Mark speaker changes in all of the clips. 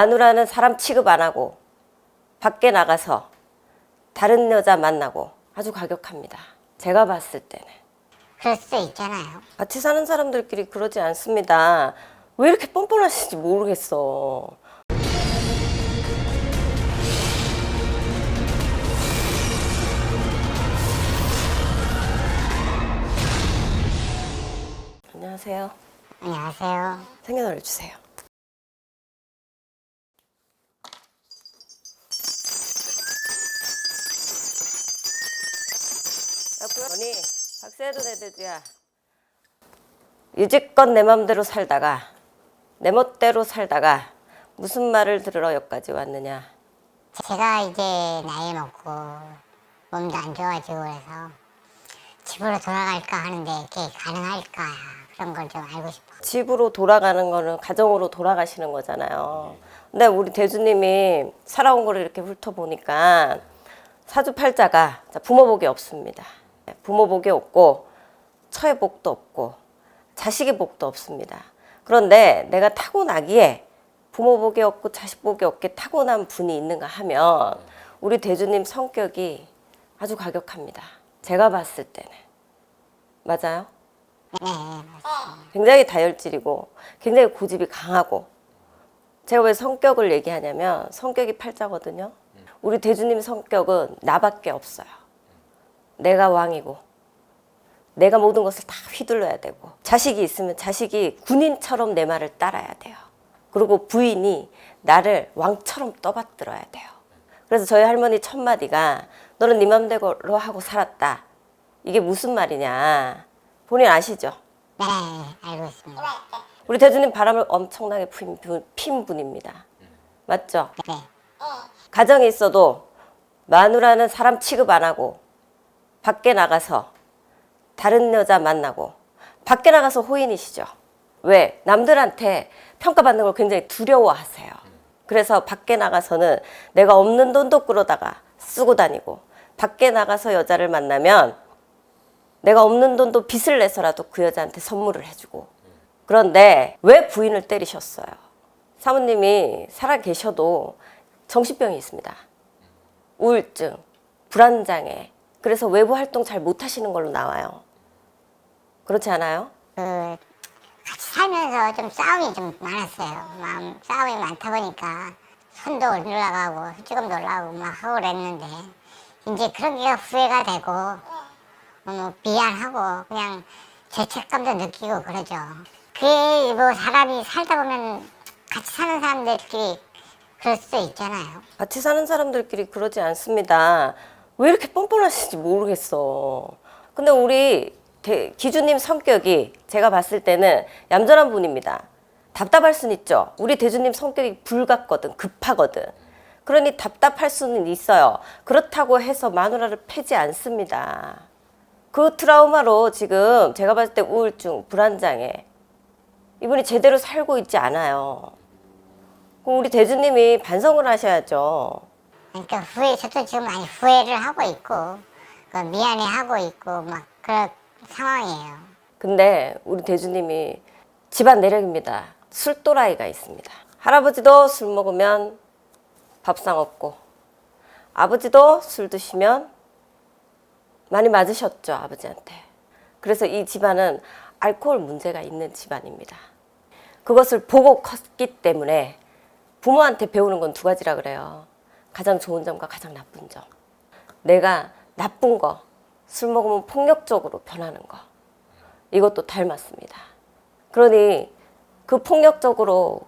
Speaker 1: 마누라는 사람 취급 안 하고 밖에 나가서 다른 여자 만나고 아주 가격합니다. 제가 봤을 때는.
Speaker 2: 그럴 수도 있잖아요.
Speaker 1: 같이 사는 사람들끼리 그러지 않습니다. 왜 이렇게 뻔뻔하신지 모르겠어. 안녕하세요.
Speaker 2: 안녕하세요.
Speaker 1: 생년월일 주세요. 언니 박세도 내대주야. 유지껏 내 맘대로 살다가 내 멋대로 살다가 무슨 말을 들으러 여기까지 왔느냐.
Speaker 2: 제가 이제 나이 먹고 몸도 안 좋아지고 그래서 집으로 돌아갈까 하는데 그게 가능할까 그런 걸 좀 알고 싶어요.
Speaker 1: 집으로 돌아가는 거는 가정으로 돌아가시는 거잖아요. 근데 우리 대주님이 살아온 거를 이렇게 훑어보니까 사주팔자가 자, 부모 복이 없습니다. 부모 복이 없고 처의 복도 없고 자식의 복도 없습니다. 그런데 내가 타고나기에 부모 복이 없고 자식 복이 없게 타고난 분이 있는가 하면 우리 대주님 성격이 아주 가격합니다. 제가 봤을 때는. 맞아요?
Speaker 2: 네.
Speaker 1: 굉장히 다혈질이고 굉장히 고집이 강하고 제가 왜 성격을 얘기하냐면 성격이 팔자거든요. 우리 대주님 성격은 나밖에 없어요. 내가 왕이고 내가 모든 것을 다 휘둘러야 되고 자식이 있으면 자식이 군인처럼 내 말을 따라야 돼요. 그리고 부인이 나를 왕처럼 떠받들어야 돼요. 그래서 저희 할머니 첫 마디가 너는 네 맘대로 하고 살았다. 이게 무슨 말이냐? 본인 아시죠?
Speaker 2: 네, 알고 있습니다.
Speaker 1: 우리 대주님 바람을 엄청나게 핀, 분- 핀 분입니다. 맞죠?
Speaker 2: 네,
Speaker 1: 가정에 있어도 마누라는 사람 취급 안 하고 밖에 나가서 다른 여자 만나고 밖에 나가서 호인이시죠. 왜? 남들한테 평가받는 걸 굉장히 두려워하세요. 그래서 밖에 나가서는 내가 없는 돈도 끌어다가 쓰고 다니고 밖에 나가서 여자를 만나면 내가 없는 돈도 빚을 내서라도 그 여자한테 선물을 해주고 그런데 왜 부인을 때리셨어요? 사모님이 살아 계셔도 정신병이 있습니다. 우울증, 불안장애. 그래서 외부 활동 잘 못하시는 걸로 나와요. 그렇지 않아요?
Speaker 2: 그 같이 살면서 좀 싸움이 좀 많았어요. 마음 싸움이 많다 보니까 손도 올라가고 찌금도 올라가고 막 하고 그랬는데 이제 그런 게 후회가 되고 뭐 미안하고 그냥 죄책감도 느끼고 그러죠. 그게 뭐 사람이 살다 보면 같이 사는 사람들끼리 그럴 수도 있잖아요.
Speaker 1: 같이 사는 사람들끼리 그러지 않습니다. 왜 이렇게 뻔뻔하신지 모르겠어. 근데 우리 대- 기주님 성격이 제가 봤을 때는 얌전한 분입니다. 답답할 순 있죠. 우리 대주님 성격이 불같거든, 급하거든. 그러니 답답할 수는 있어요. 그렇다고 해서 마누라를 패지 않습니다. 그 트라우마로 지금 제가 봤을 때 우울증, 불안장애 이분이 제대로 살고 있지 않아요. 우리 대주님이 반성을 하셔야죠.
Speaker 2: 그러니까 후회 저도 지금 많이 후회를 하고 있고 그 미안해 하고 있고 막 그런 상황이에요.
Speaker 1: 근데 우리 대주님이 집안 내력입니다. 술도라이가 있습니다. 할아버지도 술 먹으면 밥상 없고 아버지도 술 드시면 많이 맞으셨죠 아버지한테. 그래서 이 집안은 알코올 문제가 있는 집안입니다. 그것을 보고 컸기 때문에 부모한테 배우는 건 두 가지라 그래요. 가장 좋은 점과 가장 나쁜 점. 내가 나쁜 거, 술 먹으면 폭력적으로 변하는 거. 이것도 닮았습니다. 그러니 그 폭력적으로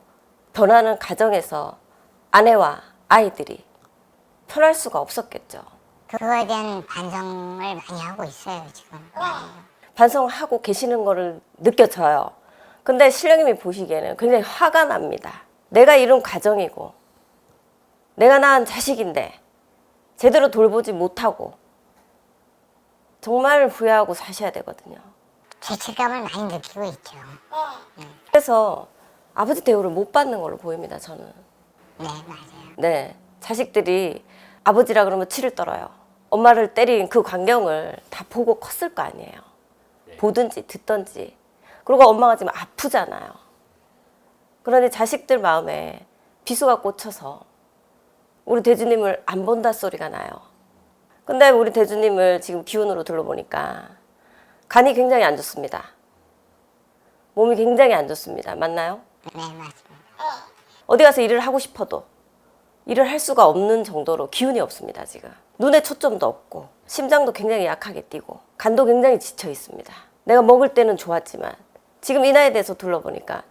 Speaker 1: 변하는 가정에서 아내와 아이들이 편할 수가 없었겠죠.
Speaker 2: 그거에 대한 반성을 많이 하고 있어요 지금.
Speaker 1: 반성하고 계시는 거를 느껴져요. 근데 신령님이 보시기에는 굉장히 화가 납니다. 내가 이룬 가정이고, 내가 낳은 자식인데, 제대로 돌보지 못하고, 정말 후회하고 사셔야 되거든요.
Speaker 2: 죄책감을 많이 느끼고 있죠.
Speaker 1: 그래서 아버지 대우를 못 받는 걸로 보입니다, 저는.
Speaker 2: 네 맞아요.
Speaker 1: 네. 자식들이 아버지라 그러면 치를 떨어요. 엄마를 때린 그 광경을 다 보고 컸을 거 아니에요. 보든지 듣든지. 그리고 엄마가 지금 아프잖아요. 그러니 자식들 마음에 비수가 꽂혀서 우리 대주님을 안 본다 소리가 나요. 근데 우리 대주님을 지금 기운으로 둘러보니까 간이 굉장히 안 좋습니다. 몸이 굉장히 안 좋습니다. 맞나요?
Speaker 2: 네, 맞습니다.
Speaker 1: 어디 가서 일을 하고 싶어도 일을 할 수가 없는 정도로 기운이 없습니다, 지금. 눈에 초점도 없고, 심장도 굉장히 약하게 뛰고, 간도 굉장히 지쳐 있습니다. 내가 먹을 때는 좋았지만, 지금 이 나이에 대해서 둘러보니까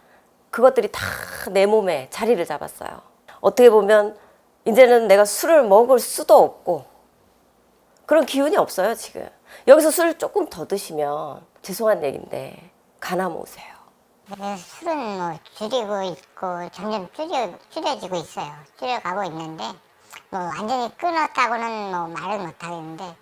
Speaker 1: 그것들이 다 내 몸에 자리를 잡았어요. 어떻게 보면, 이제는 내가 술을 먹을 수도 없고, 그런 기운이 없어요, 지금. 여기서 술을 조금 더 드시면, 죄송한 얘기인데, 가나 모으세요.
Speaker 2: 그래서 술은 뭐 줄이고 있고 점점 줄여, 줄여지고 있어요. 줄여가고 있는데 뭐 완전히 끊었다고는 뭐 말을 못 하겠는데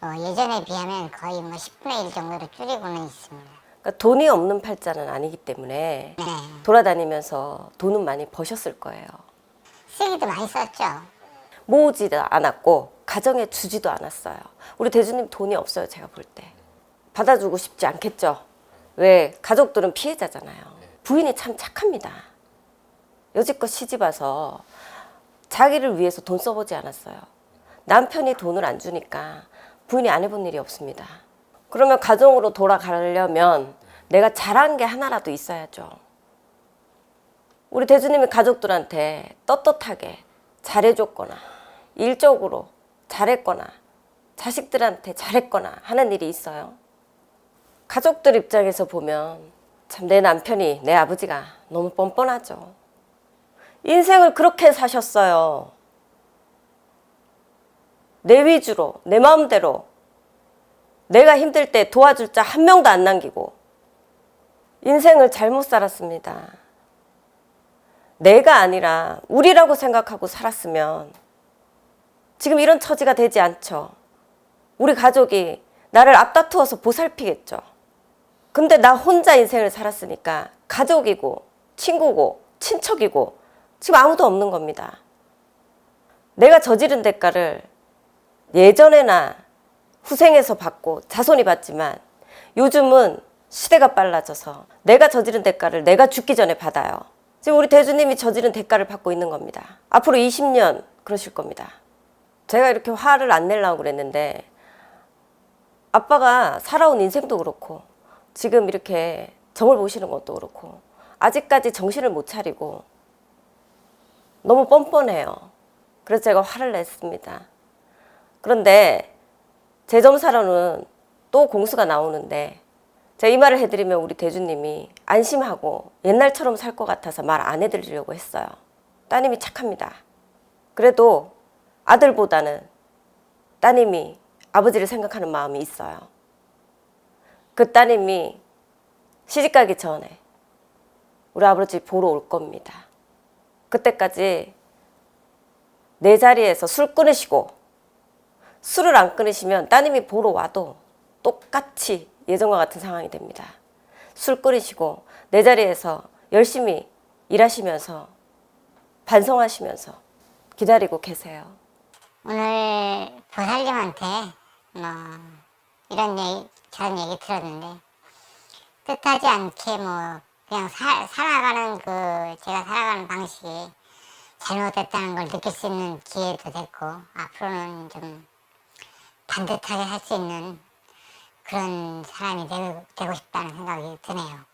Speaker 2: 뭐 예전에 비하면 거의 뭐 10분의 1 정도로 줄이고는 있습니다.
Speaker 1: 그러니까 돈이 없는 팔자는 아니기 때문에
Speaker 2: 네.
Speaker 1: 돌아다니면서 돈은 많이 버셨을 거예요.
Speaker 2: 쓰기도 많이 썼죠.
Speaker 1: 모으지도 않았고 가정에 주지도 않았어요. 우리 대주님 돈이 없어요. 제가 볼 때. 받아주고 싶지 않겠죠. 왜 가족들은 피해자잖아요. 부인이 참 착합니다. 여지껏 시집 와서 자기를 위해서 돈 써보지 않았어요. 남편이 돈을 안 주니까 부인이 안 해본 일이 없습니다. 그러면 가정으로 돌아가려면 내가 잘한 게 하나라도 있어야죠. 우리 대주님이 가족들한테 떳떳하게 잘해줬거나 일적으로 잘했거나 자식들한테 잘했거나 하는 일이 있어요. 가족들 입장에서 보면 참 내 남편이 내 아버지가 너무 뻔뻔하죠. 인생을 그렇게 사셨어요. 내 위주로, 내 마음대로. 내가 힘들 때 도와줄 자 한 명도 안 남기고 인생을 잘못 살았습니다. 내가 아니라 우리라고 생각하고 살았으면 지금 이런 처지가 되지 않죠. 우리 가족이 나를 앞다투어서 보살피겠죠. 근데 나 혼자 인생을 살았으니까 가족이고 친구고 친척이고 지금 아무도 없는 겁니다. 내가 저지른 대가를 예전에나 후생에서 받고 자손이 받지만 요즘은 시대가 빨라져서 내가 저지른 대가를 내가 죽기 전에 받아요. 지금 우리 대주님이 저지른 대가를 받고 있는 겁니다. 앞으로 20년 그러실 겁니다. 제가 이렇게 화를 안 내려고 그랬는데 아빠가 살아온 인생도 그렇고 지금 이렇게 점을 보시는 것도 그렇고 아직까지 정신을 못 차리고 너무 뻔뻔해요. 그래서 제가 화를 냈습니다. 그런데 제 점사로는 또 공수가 나오는데 제가 이 말을 해드리면 우리 대주님이 안심하고 옛날처럼 살 것 같아서 말 안 해드리려고 했어요. 따님이 착합니다. 그래도 아들보다는 따님이 아버지를 생각하는 마음이 있어요. 그 따님이 시집가기 전에 우리 아버지 보러 올 겁니다. 그때까지 내 자리에서 술 끊으시고 술을 안 끊으시면 따님이 보러 와도 똑같이 예전과 같은 상황이 됩니다. 술 끊으시고 내 자리에서 열심히 일하시면서 반성하시면서 기다리고 계세요.
Speaker 2: 오늘 보살님한테 뭐 이런 얘기 저런 얘기 들었는데 뜻하지 않게 뭐 그냥 사, 살아가는 그 제가 살아가는 방식이 잘못됐다는 걸 느낄 수 있는 기회도 됐고 앞으로는 좀 반듯하게 할 수 있는 그런 사람이 되고, 되고 싶다는 생각이 드네요.